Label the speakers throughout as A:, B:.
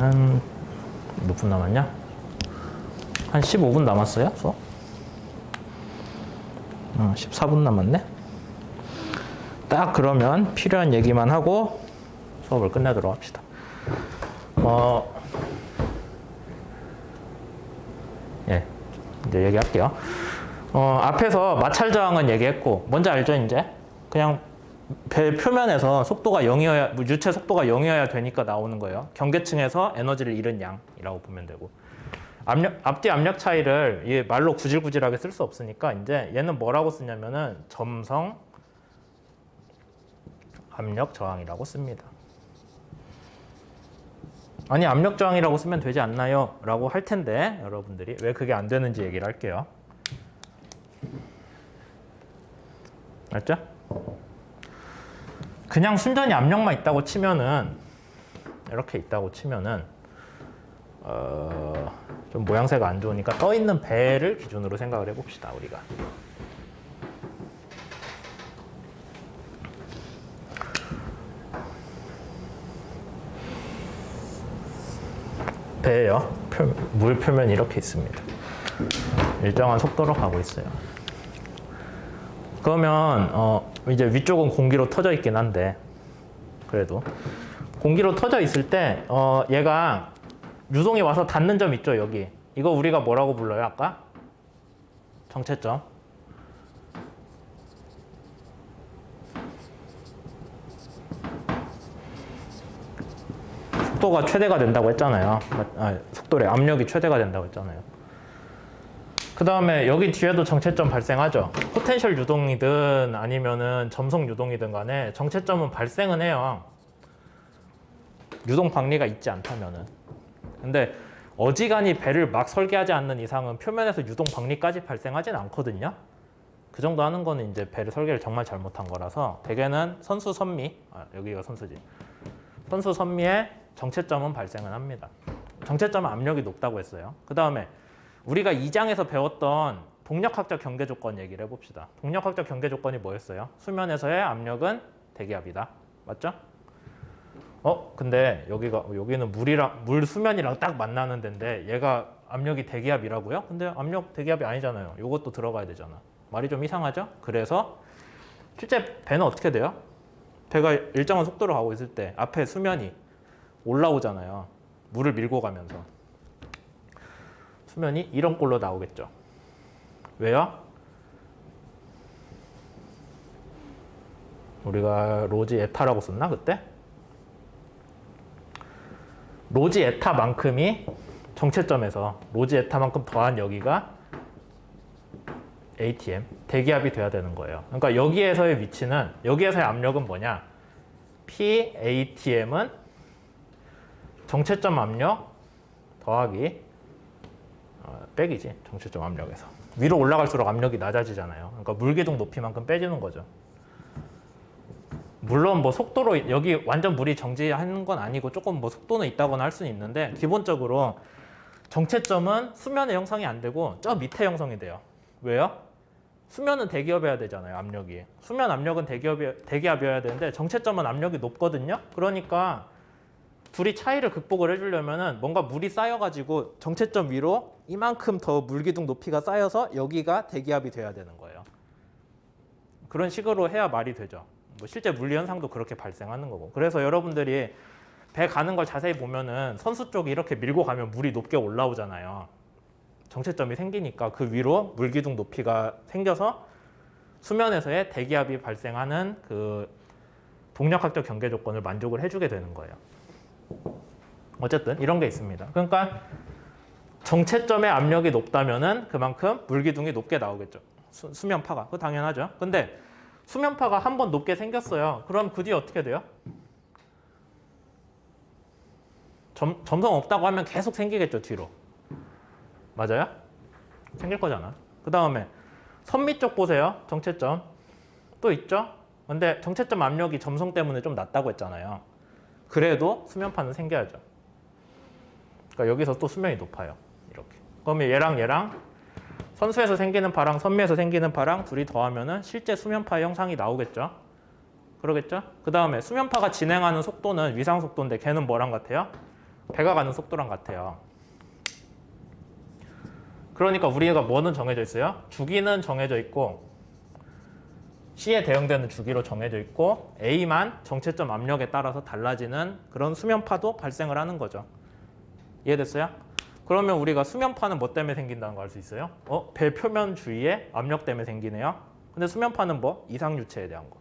A: 한 몇 분 남았냐? 한 15분 남았어요? 수업? 어, 14분 남았네? 딱 그러면 필요한 얘기만 하고 수업을 끝내도록 합시다. 어, 예, 이제 얘기할게요. 어, 앞에서 마찰 저항은 얘기했고, 뭔지 알죠, 이제? 그냥 배 표면에서 속도가 0이어야, 유체 속도가 0이어야 되니까 나오는 거예요. 경계층에서 에너지를 잃은 양이라고 보면 되고. 압력, 앞뒤 압력 차이를 이 말로 구질구질하게 쓸 수 없으니까 이제 얘는 뭐라고 쓰냐면은 점성 압력 저항이라고 씁니다. 아니 압력 저항이라고 쓰면 되지 않나요? 라고 할 텐데 여러분들이 왜 그게 안 되는지 얘기를 할게요. 알죠? 그냥 순전히 압력만 있다고 치면은 이렇게 있다고 치면은 어, 좀 모양새가 안 좋으니까 떠 있는 배를 기준으로 생각을 해봅시다 우리가. 배예요. 표- 물 표면이 이렇게 있습니다. 일정한 속도로 가고 있어요. 그러면 어, 이제 위쪽은 공기로 터져 있긴 한데 그래도. 공기로 터져 있을 때 어, 얘가 유동이 와서 닿는 점 있죠 여기. 이거 우리가 뭐라고 불러요 아까? 정체점. 속도가 최대가 된다고 했잖아요. 아, 속도래. 압력이 최대가 된다고 했잖아요 그 다음에 여기 뒤에도 정체점 발생하죠. 포텐셜 유동이든 아니면은 점성 유동이든 간에 정체점은 발생은 해요. 유동 방리가 있지 않다면은. 근데 어지간히 배를 막 설계하지 않는 이상은 표면에서 유동 방리까지 발생하진 않거든요. 그 정도 하는 거는 이제 배를 설계를 정말 잘못한 거라서 대개는 선수 선미, 아, 여기가 선수지. 선수 선미의 정체점은 발생은 합니다. 정체점은 압력이 높다고 했어요. 그 다음에 우리가 2장에서 배웠던 동력학적 경계 조건 얘기를 해봅시다. 동력학적 경계 조건이 뭐였어요? 수면에서의 압력은 대기압이다. 맞죠? 어, 근데 여기가 여기는 물이랑 물 수면이랑 딱 만나는 데인데 얘가 압력이 대기압이라고요? 근데 압력 대기압이 아니잖아요. 이것도 들어가야 되잖아. 말이 좀 이상하죠? 그래서 실제 배는 어떻게 돼요? 배가 일정한 속도로 가고 있을 때 앞에 수면이 올라오잖아요. 물을 밀고 가면서. 수면이 이런 꼴로 나오겠죠. 왜요? 우리가 로지 에타라고 썼나 그때? 로지 에타만큼이 정체점에서 로지 에타만큼 더한 여기가 ATM 대기압이 돼야 되는 거예요. 그러니까 여기에서의 위치는 여기에서의 압력은 뭐냐? P ATM은 정체점 압력 더하기 어, 백이지 정체점 압력에서 위로 올라갈수록 압력이 낮아지잖아요. 그러니까 물기둥 높이만큼 빼주는 거죠. 물론 뭐 속도로 여기 완전 물이 정지하는 건 아니고 조금 뭐 속도는 있다거나 할 수는 있는데 기본적으로 정체점은 수면의 형성이 안 되고 저 밑에 형성이 돼요. 왜요? 수면은 대기업이어야 되잖아요. 압력이 수면 압력은 대기업이 대기압이어야 되는데 정체점은 압력이 높거든요. 그러니까 둘이 차이를 극복을 해주려면은 뭔가 물이 쌓여가지고 정체점 위로 이만큼 더 물기둥 높이가 쌓여서 여기가 대기압이 돼야 되는 거예요. 그런 식으로 해야 말이 되죠. 뭐 실제 물리 현상도 그렇게 발생하는 거고. 그래서 여러분들이 배 가는 걸 자세히 보면은 선수 쪽이 이렇게 밀고 가면 물이 높게 올라오잖아요. 정체점이 생기니까 그 위로 물기둥 높이가 생겨서 수면에서의 대기압이 발생하는 그 동력학적 경계 조건을 만족을 해주게 되는 거예요. 어쨌든 이런 게 있습니다. 그러니까 정체점의 압력이 높다면은 그만큼 물기둥이 높게 나오겠죠. 수, 수면파가. 그거 당연하죠. 근데 수면파가 한 번 높게 생겼어요. 그럼 그 뒤에 어떻게 돼요? 점, 점성 없다고 하면 계속 생기겠죠, 뒤로. 맞아요? 생길 거잖아. 그 다음에 선미 쪽 보세요. 정체점. 또 있죠? 근데 정체점 압력이 점성 때문에 좀 낮다고 했잖아요. 그래도 수면파는 생겨야죠. 그러니까 여기서 또 수면이 높아요. 이렇게. 그러면 얘랑 얘랑 선수에서 생기는 파랑 선미에서 생기는 파랑 둘이 더하면은 실제 수면파의 형상이 나오겠죠. 그러겠죠? 그 다음에 수면파가 진행하는 속도는 위상 속도인데 걔는 뭐랑 같아요? 배가 가는 속도랑 같아요. 그러니까 우리가 뭐는 정해져 있어요? 주기는 정해져 있고 C에 대응되는 주기로 정해져 있고 A만 정체점 압력에 따라서 달라지는 그런 수면파도 발생을 하는 거죠. 이해됐어요? 그러면 우리가 수면파는 뭐 때문에 생긴다는 거 알 수 있어요? 어? 배 표면 주위에 압력 때문에 생기네요. 근데 수면파는 뭐? 이상유체에 대한 거.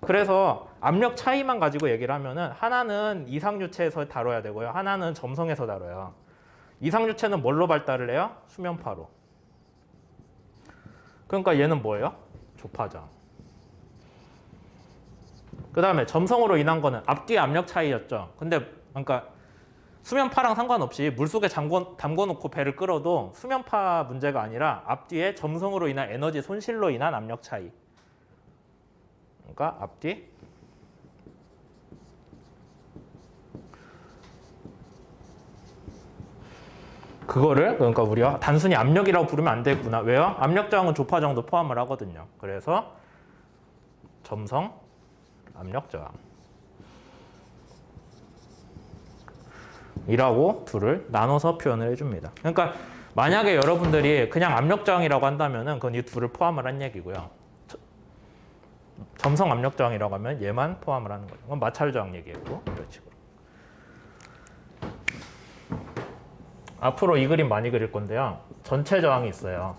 A: 그래서 압력 차이만 가지고 얘기를 하면은 하나는 이상유체에서 다뤄야 되고요. 하나는 점성에서 다뤄요. 이상유체는 뭘로 발달을 해요? 수면파로. 그러니까 얘는 뭐예요? 조파장. 그 다음에 점성으로 인한 거는 앞뒤 압력 차이였죠. 근데 그러니까 수면파랑 상관없이 물속에 잠궈, 담궈놓고 배를 끌어도 수면파 문제가 아니라 앞뒤에 점성으로 인한 에너지 손실로 인한 압력 차이. 그러니까 앞뒤 그거를 그러니까 우리가 단순히 압력이라고 부르면 안 되겠구나. 왜요? 압력 저항은 조파 정도 포함을 하거든요. 그래서 점성 압력 저항 이라고 둘을 나눠서 표현을 해줍니다. 그러니까 만약에 여러분들이 그냥 압력 저항이라고 한다면은 그건 이 둘을 포함을 한 얘기고요. 저- 점성 압력 저항이라고 하면 얘만 포함을 하는 거죠. 그건 마찰 저항 얘기했고 이런 식으로. 앞으로 이 그림 많이 그릴 건데요. 전체 저항이 있어요.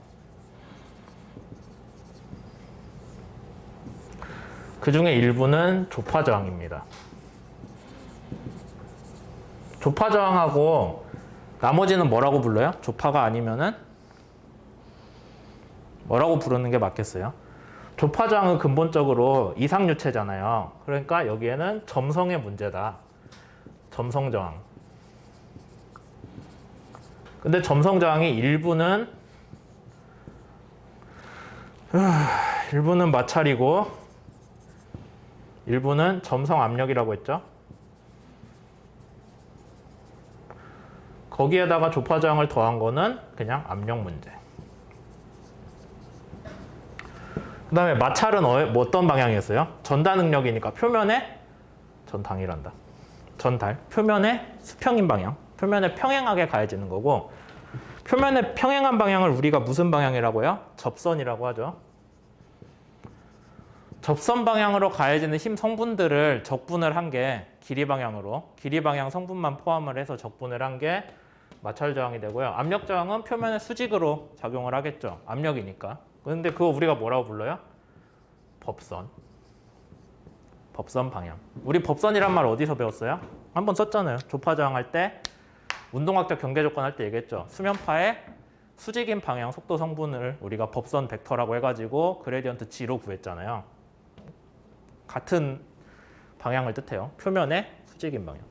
A: 그 중에 일부는 조파 저항입니다. 조파 저항하고 나머지는 뭐라고 불러요? 조파가 아니면은 뭐라고 부르는 게 맞겠어요? 조파 저항은 근본적으로 이상 유체잖아요. 그러니까 여기에는 점성의 문제다. 점성 저항. 근데 점성 저항이 일부는 아, 일부는 마찰이고 일부는 점성 압력이라고 했죠. 거기에다가 조파 저항을 더한 거는 그냥 압력 문제. 그 다음에 마찰은 어, 뭐 어떤 방향이었어요? 전달 능력이니까 표면에 전당이란다. 전달 표면에 수평인 방향. 표면에 평행하게 가해지는 거고 표면에 평행한 방향을 우리가 무슨 방향이라고요? 접선이라고 하죠. 접선 방향으로 가해지는 힘 성분들을 적분을 한 게 길이 방향으로 길이 방향 성분만 포함을 해서 적분을 한 게 마찰 저항이 되고요. 압력 저항은 표면의 수직으로 작용을 하겠죠. 압력이니까. 그런데 그거 우리가 뭐라고 불러요? 법선. 법선 방향. 우리 법선이란 말 어디서 배웠어요? 한번 썼잖아요. 조파 저항할 때 운동학적 경계 조건 할 때 얘기했죠. 수면파의 수직인 방향 속도 성분을 우리가 법선 벡터라고 해가지고 그레디언트 G로 구했잖아요. 같은 방향을 뜻해요. 표면의 수직인 방향.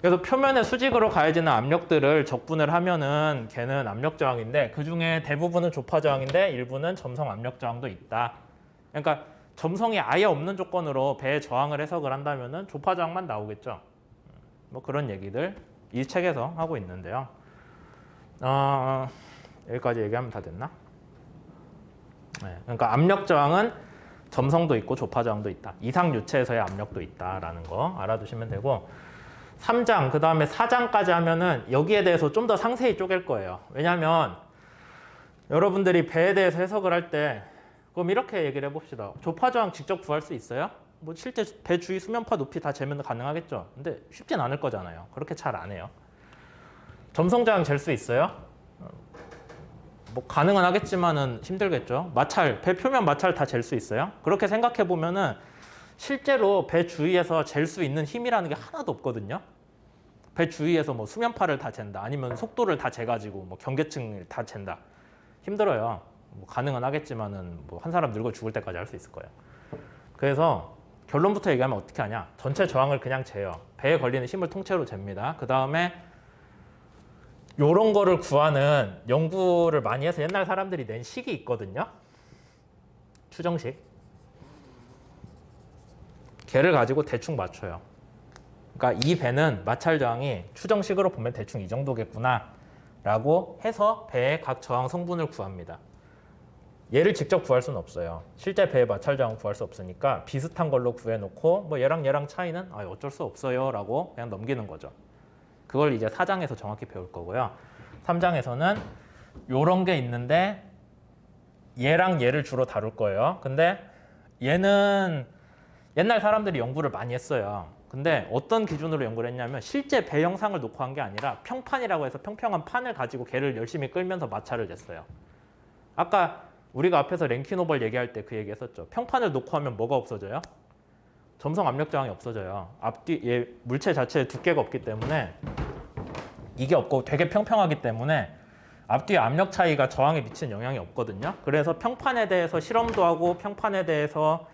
A: 그래서 표면의 수직으로 가해지는 압력들을 적분을 하면은 걔는 압력 저항인데 그 중에 대부분은 조파 저항인데 일부는 점성 압력 저항도 있다. 그러니까 점성이 아예 없는 조건으로 배에 저항을 해석을 한다면은 조파 저항만 나오겠죠. 뭐 그런 얘기들 이 책에서 하고 있는데요. 어, 여기까지 얘기하면 다 됐나? 네, 그러니까 압력 저항은 점성도 있고 조파 저항도 있다. 이상 유체에서의 압력도 있다라는 거 알아두시면 되고 3장 그 다음에 4장까지 하면은 여기에 대해서 좀 더 상세히 쪼갤 거예요. 왜냐하면 여러분들이 배에 대해서 해석을 할 때 그럼 이렇게 얘기를 해봅시다. 조파 저항 직접 구할 수 있어요? 뭐 실제 배 주위 수면파 높이 다 재면 가능하겠죠. 근데 쉽진 않을 거잖아요. 그렇게 잘 안 해요. 점성 저항 잴 수 있어요? 어, 뭐 가능은 하겠지만은 힘들겠죠. 마찰, 배 표면 마찰 다 잴 수 있어요? 그렇게 생각해 보면은 실제로 배 주위에서 잴 수 있는 힘이라는 게 하나도 없거든요. 배 주위에서 뭐 수면파를 다 잰다, 아니면 속도를 다 재가지고 뭐 경계층을 다 잰다. 힘들어요. 뭐 가능은 하겠지만은 뭐 한 사람 늙어 죽을 때까지 할 수 있을 거예요. 그래서 결론부터 얘기하면 어떻게 하냐? 전체 저항을 그냥 재요. 배에 걸리는 힘을 통째로 잽니다. 그 다음에 요런 거를 구하는 연구를 많이 해서 옛날 사람들이 낸 식이 있거든요. 추정식. 걔를 가지고 대충 맞춰요. 그러니까 이 배는 마찰 저항이 추정식으로 보면 대충 이 정도겠구나 라고 해서 배의 각 저항 성분을 구합니다. 얘를 직접 구할 수는 없어요. 실제 배의 마찰 저항 구할 수 없으니까 비슷한 걸로 구해놓고 뭐 얘랑 얘랑 차이는 아, 어쩔 수 없어요 라고 그냥 넘기는 거죠. 그걸 이제 4장에서 정확히 배울 거고요. 3장에서는 요런 게 있는데 얘랑 얘를 주로 다룰 거예요. 근데 얘는 옛날 사람들이 연구를 많이 했어요. 근데 어떤 기준으로 연구를 했냐면 실제 배 영상을 놓고 한 게 아니라 평판이라고 해서 평평한 판을 가지고 걔를 열심히 끌면서 마찰을 냈어요. 아까 우리가 앞에서 랭키노벌 얘기할 때 그 얘기했었죠. 평판을 놓고 하면 뭐가 없어져요? 점성 압력 저항이 없어져요. 앞뒤 얘 물체 자체에 두께가 없기 때문에 이게 없고 되게 평평하기 때문에 앞뒤 압력 차이가 저항에 미치는 영향이 없거든요. 그래서 평판에 대해서 실험도 하고 평판에 대해서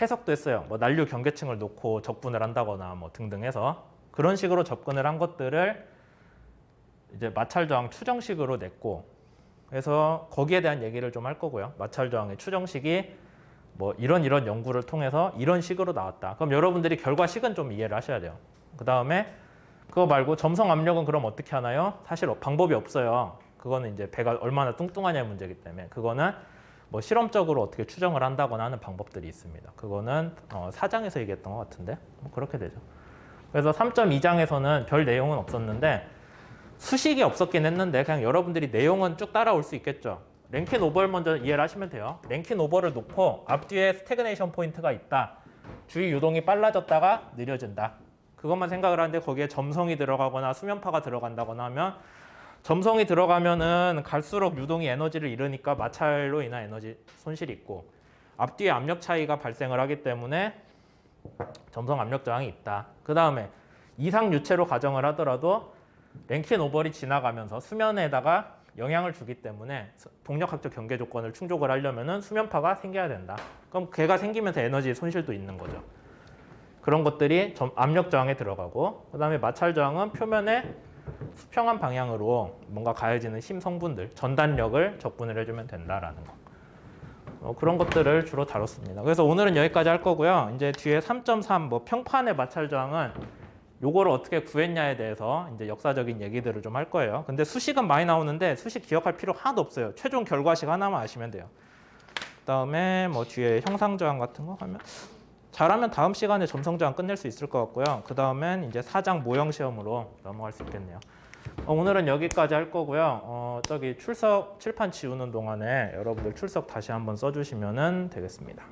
A: 해석도 했어요. 뭐 난류 경계층을 놓고 적분을 한다거나 뭐 등등 해서 그런 식으로 접근을 한 것들을 이제 마찰 저항 추정식으로 냈고 그래서 거기에 대한 얘기를 좀 할 거고요. 마찰 저항의 추정식이 뭐 이런 이런 연구를 통해서 이런 식으로 나왔다. 그럼 여러분들이 결과식은 좀 이해를 하셔야 돼요. 그 다음에 그거 말고 점성 압력은 그럼 어떻게 하나요? 사실 방법이 없어요. 그거는 이제 배가 얼마나 뚱뚱하냐의 문제이기 때문에 그거는 뭐 실험적으로 어떻게 추정을 한다거나 하는 방법들이 있습니다. 그거는 어, 4장에서 얘기했던 것 같은데 뭐 그렇게 되죠. 그래서 3.2장에서는 별 내용은 없었는데 수식이 없었긴 했는데 그냥 여러분들이 내용은 쭉 따라올 수 있겠죠. 랭킨 오버를 먼저 이해를 하시면 돼요. 랭킨 오버를 놓고 앞뒤에 스태그네이션 포인트가 있다. 주위 유동이 빨라졌다가 느려진다. 그것만 생각을 하는데 거기에 점성이 들어가거나 수면파가 들어간다거나 하면 점성이 들어가면은 갈수록 유동이 에너지를 잃으니까 마찰로 인한 에너지 손실이 있고 앞뒤에 압력 차이가 발생을 하기 때문에 점성 압력 저항이 있다. 그 다음에 이상 유체로 가정을 하더라도 랭킨 오버리 지나가면서 수면에다가 영향을 주기 때문에 동력학적 경계 조건을 충족을 하려면은 수면파가 생겨야 된다. 그럼 걔가 생기면서 에너지 손실도 있는 거죠. 그런 것들이 점- 압력 저항에 들어가고 그다음에 마찰 저항은 표면에 수평한 방향으로 뭔가 가해지는 힘 성분들 전단력을 적분을 해주면 된다라는 거. 어, 그런 것들을 주로 다뤘습니다. 그래서 오늘은 여기까지 할 거고요. 이제 뒤에 3.3 뭐 평판의 마찰 저항은 요거를 어떻게 구했냐에 대해서 이제 역사적인 얘기들을 좀 할 거예요. 근데 수식은 많이 나오는데 수식 기억할 필요 하나도 없어요. 최종 결과식 하나만 아시면 돼요. 그다음에 뭐 뒤에 형상 저항 같은 거 하면 잘하면 다음 시간에 점성 저항 끝낼 수 있을 것 같고요. 그다음엔 이제 사장 모형 시험으로 넘어갈 수 있겠네요. 어, 오늘은 여기까지 할 거고요. 어, 저기 출석 칠판 지우는 동안에 여러분들 출석 다시 한번 써주시면 되겠습니다.